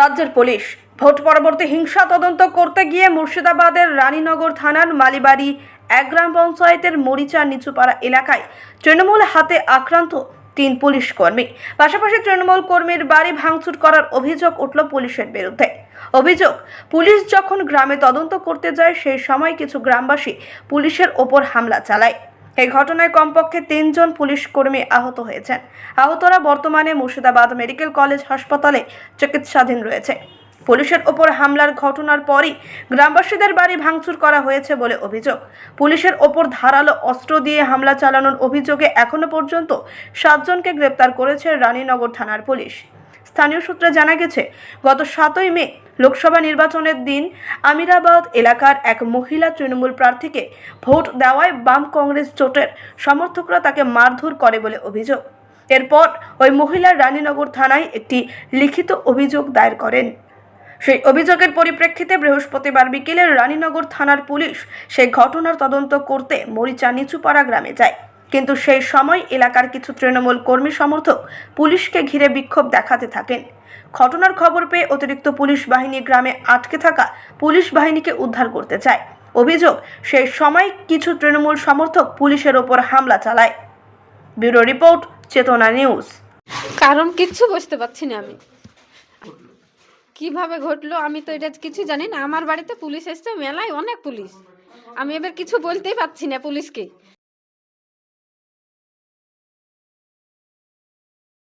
রাজ্যের police. Vote পরবর্তী হিংসা তদন্ত করতে গিয়ে মুর্শিদাবাদের রানীনগর থানার মালিবাড়ি এক গ্রাম পঞ্চায়েতের মরিচা নিচুপাড়া এলাকায় তৃণমূল হাতে আক্রান্ত তিন পুলিশ কর্মী। পাশাপাশি তৃণমূল কর্মীর বাড়ি ভাঙচুর করার অভিযোগ উঠল পুলিশের বিরুদ্ধে। অভিযোগ, পুলিশ যখন গ্রামে তদন্ত করতে যায়, সেই সময় কিছু গ্রামবাসী পুলিশের ওপর হামলা চালায়। এই ঘটনায় কমপক্ষে তিনজন পুলিশ কর্মী আহত হয়েছেন। আহতরা বর্তমানে মুর্শিদাবাদ মেডিকেল কলেজ হাসপাতালে চিকিৎসাধীন রয়েছে। পুলিশের ওপর হামলার ঘটনার পরই গ্রামবাসীদের বাড়ি ভাঙচুর করা হয়েছে বলে অভিযোগ। পুলিশের ওপর ধারালো অস্ত্র দিয়ে হামলা চালানোর অভিযোগে এখনও পর্যন্ত সাতজনকে গ্রেপ্তার করেছে রানীনগর থানার পুলিশ। স্থানীয় সূত্রে জানা গেছে, গত সাতই মে লোকসভা নির্বাচনের দিন আমিরাবাদ এলাকার এক মহিলা তৃণমূল প্রার্থীকে ভোট দেওয়ায় বাম কংগ্রেস জোটের সমর্থকরা তাকে মারধর করে বলে অভিযোগ। এরপর ওই মহিলা রানীনগর থানায় একটি লিখিত অভিযোগ দায়ের করেন। সেই অভিযোগের পরিপ্রেক্ষিতে বৃহস্পতিবার বিকেলে রানীনগর থানার পুলিশ সেই ঘটনার তদন্ত করতে মরিচা নিচুপাড়া গ্রামে যায়। কিন্তু সেই সময় এলাকার কিছু তৃণমূল কর্মী সমর্থক পুলিশকে ঘিরে বিক্ষোভ দেখাতে থাকেন। ঘটনার খবর পেয়ে অতিরিক্ত পুলিশ বাহিনী গ্রামে আটকে থাকা পুলিশ বাহিনীকে উদ্ধার করতে চায়। অভিযোগ, সেই সময় কিছু তৃণমূল সমর্থক পুলিশের ওপর হামলা চালায়। Bureau report, Chetana news. কারণ কিচ্ছু বুঝতে পারছি না আমি। কীভাবে ঘটলো আমি তো এটা কিছু জানি না। আমার বাড়িতে পুলিশ এসছে, মেলায় অনেক পুলিশ। আমি এবার কিছু বলতেই পারছি না পুলিশকে।